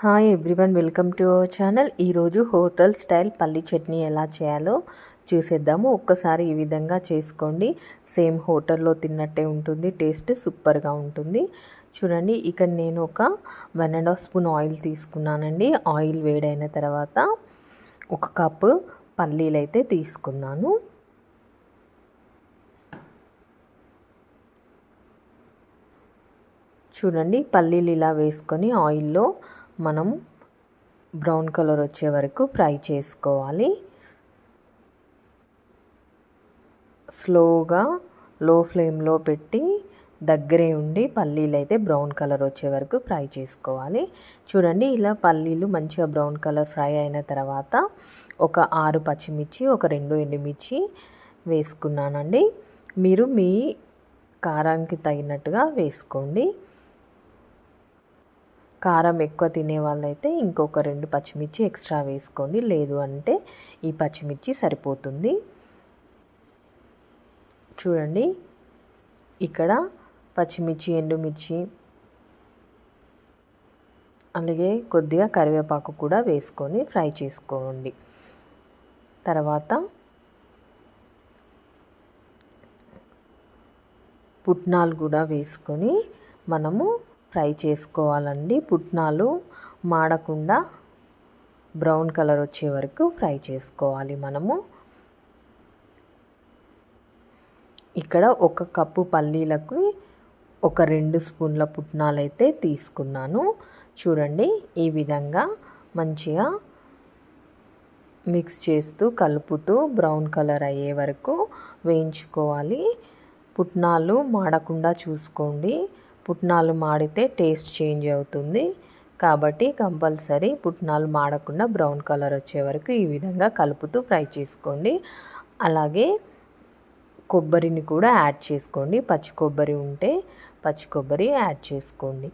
Hi everyone welcome to our channel ఈరోజు hotel style పల్లి చట్నీ ఎలా చేయాలో చూసేద్దాము. ఒక్కసారి ఈ విధంగా చేసుకోండి. సేమ్ హోటల్లో తిన్నట్టే ఉంటుంది టేస్ట్ సూపర్గా ఉంటుంది. చూడండి ఇక్కడ నేను ఒక one and half spoon oil తీసుకున్నానండి. ఆయిల్ వేడైన తర్వాత ఒక కప్పు పల్లీలు అయితే తీసుకున్నాను. చూడండి పల్లీలు ఇలా వేసుకొని ఆయిల్లో మనం బ్రౌన్ కలర్ వచ్చే వరకు ఫ్రై చేసుకోవాలి. స్లోగా లో ఫ్లేమ్లో పెట్టి దగ్గరే ఉండి పల్లీలు అయితే బ్రౌన్ కలర్ వచ్చే వరకు ఫ్రై చేసుకోవాలి. చూడండి ఇలా పల్లీలు మంచిగా బ్రౌన్ కలర్ ఫ్రై అయిన తర్వాత ఒక ఆరు పచ్చిమిర్చి ఒక రెండు ఎండుమిర్చి వేసుకున్నానండి. మీరు మీ కారానికి తగినట్టుగా వేసుకోండి. కారం ఎక్కువ తినే వాళ్ళైతే ఇంకొక రెండు పచ్చిమిర్చి ఎక్స్ట్రా వేసుకోండి. లేదు అంటే ఈ పచ్చిమిర్చి సరిపోతుంది. చూడండి. ఇక్కడ పచ్చిమిర్చి ఎండుమిర్చి అలాగే కొద్దిగా కరివేపాకు కూడా వేసుకొని ఫ్రై చేసుకోండి. తర్వాత పుట్నాలు కూడా వేసుకొని మనము ఫ్రై చేసుకోవాలండి. పుట్నాలు మాడకుండా బ్రౌన్ కలర్ వచ్చే వరకు ఫ్రై చేసుకోవాలి మనము. ఇక్కడ ఒక కప్పు పల్లీలకు ఒక రెండు స్పూన్ల పుట్నాలు అయితే తీసుకున్నాను. చూడండి ఈ విధంగా మంచిగా మిక్స్ చేస్తూ కలుపుతూ బ్రౌన్ కలర్ అయ్యే వరకు వేయించుకోవాలి. పుట్నాలు మాడకుండా చూసుకోండి. పుట్నాలు మాడితే టేస్ట్ చేంజ్ అవుతుంది. కాబట్టి కంపల్సరీ పుట్నాలు మాడకుండా బ్రౌన్ కలర్ వచ్చే వరకు ఈ విధంగా కలుపుతూ ఫ్రై చేసుకోండి. అలాగే కొబ్బరిని కూడా యాడ్ చేసుకోండి. పచ్చి కొబ్బరి ఉంటే పచ్చి కొబ్బరి యాడ్ చేసుకోండి.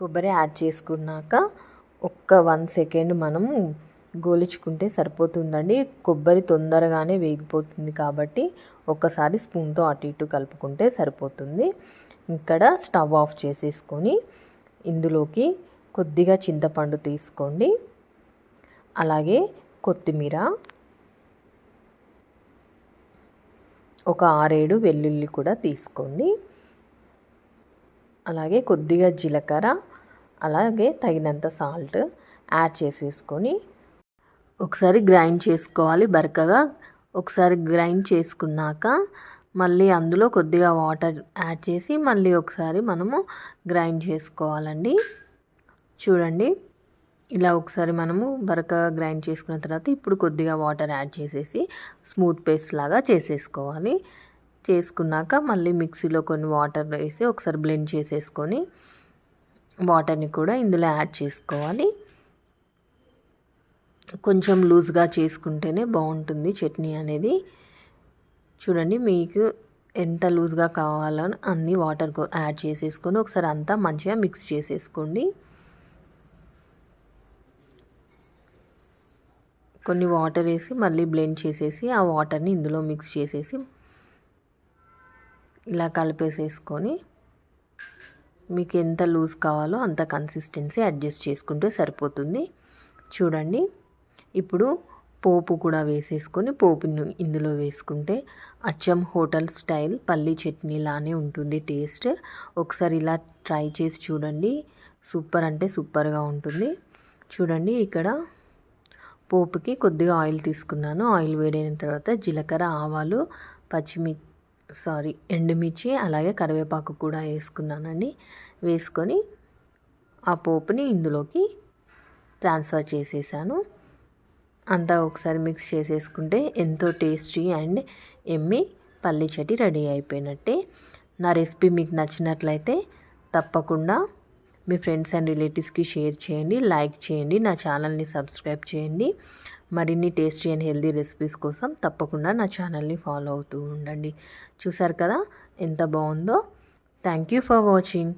కొబ్బరి యాడ్ చేసుకున్నాక ఒక్క వన్ సెకండ్ మనం గోలుచుకుంటే సరిపోతుందండి. కొబ్బరి తొందరగానే వేగిపోతుంది కాబట్టి ఒక్కసారి స్పూన్తో అటు ఇటు కలుపుకుంటే సరిపోతుంది. ఇక్కడ స్టవ్ ఆఫ్ చేసేసుకొని ఇందులోకి కొద్దిగా చింతపండు తీసుకోండి. అలాగే కొత్తిమీర ఒక ఆరేడు వెల్లుల్లి కూడా తీసుకోండి. అలాగే కొద్దిగా జీలకర్ర అలాగే తగినంత సాల్ట్ యాడ్ చేసేసుకొని ఒకసారి గ్రైండ్ చేసుకోవాలి బరకగా. ఒకసారి గ్రైండ్ చేసుకున్నాక మళ్ళీ అందులో కొద్దిగా వాటర్ యాడ్ చేసి మళ్ళీ ఒకసారి మనము గ్రైండ్ చేసుకోవాలండి. చూడండి ఇలా ఒకసారి మనము బరకగా గ్రైండ్ చేసుకున్న తర్వాత ఇప్పుడు కొద్దిగా వాటర్ యాడ్ చేసేసి స్మూత్ పేస్ట్ లాగా చేసేసుకోవాలి. చేసుకున్నాక మళ్ళీ మిక్సీలో కొన్ని వాటర్ వేసి ఒకసారి బ్లెండ్ చేసేసుకొని వాటర్ని కూడా ఇందులో యాడ్ చేసుకోవాలి. కొంచెం లూజ్గా చేసుకుంటేనే బాగుంటుంది చట్నీ అనేది. చూడండి మీకు ఎంత లూజ్గా కావాలో అన్ని వాటర్ యాడ్ చేసేసుకొని ఒకసారి అంతా మంచిగా మిక్స్ చేసేసుకోండి. కొన్ని వాటర్ వేసి మళ్ళీ బ్లెండ్ చేసేసి ఆ వాటర్ని ఇందులో మిక్స్ చేసేసి ఇలా కలిపేసేసుకొని మీకు ఎంత లూజ్ కావాలో అంత కన్సిస్టెన్సీ అడ్జస్ట్ చేసుకుంటే సరిపోతుంది. చూడండి. ఇప్పుడు పోపు కూడా వేసేసుకొని పోపును ఇందులో వేసుకుంటే అచ్చం హోటల్ స్టైల్ పల్లీ చట్నీ లానే ఉంటుంది టేస్ట్. ఒకసారి ఇలా ట్రై చేసి చూడండి. సూపర్ అంటే సూపర్గా ఉంటుంది. చూడండి ఇక్కడ పోపుకి కొద్దిగా ఆయిల్ తీసుకున్నాను. ఆయిల్ వేడైన తర్వాత జీలకర్ర ఆవాలు పచ్చిమి సారీ ఎండుమిర్చి అలాగే కరివేపాకు కూడా వేసుకున్నానండి. వేసుకొని ఆ పోపుని ఇందులోకి ట్రాన్స్ఫర్ చేసేసాను. అంతా ఒకసారి మిక్స్ చేసేసుకుంటే ఎంతో టేస్టీ అండ్ ఎమ్మి పల్లి చటి రెడీ అయిపోయినట్టే. నా రెసిపీ మీకు నచ్చినట్లయితే తప్పకుండా మీ ఫ్రెండ్స్ అండ్ రిలేటివ్స్కి షేర్ చేయండి లైక్ చేయండి నా ఛానల్ని సబ్స్క్రైబ్ చేయండి. మరిన్ని టేస్టీ అండ్ హెల్దీ రెసిపీస్ కోసం తప్పకుండా నా ఛానల్ని ఫాలో అవుతూ ఉండండి. చూసారు కదా ఎంత బాగుందో? Thank you for watching.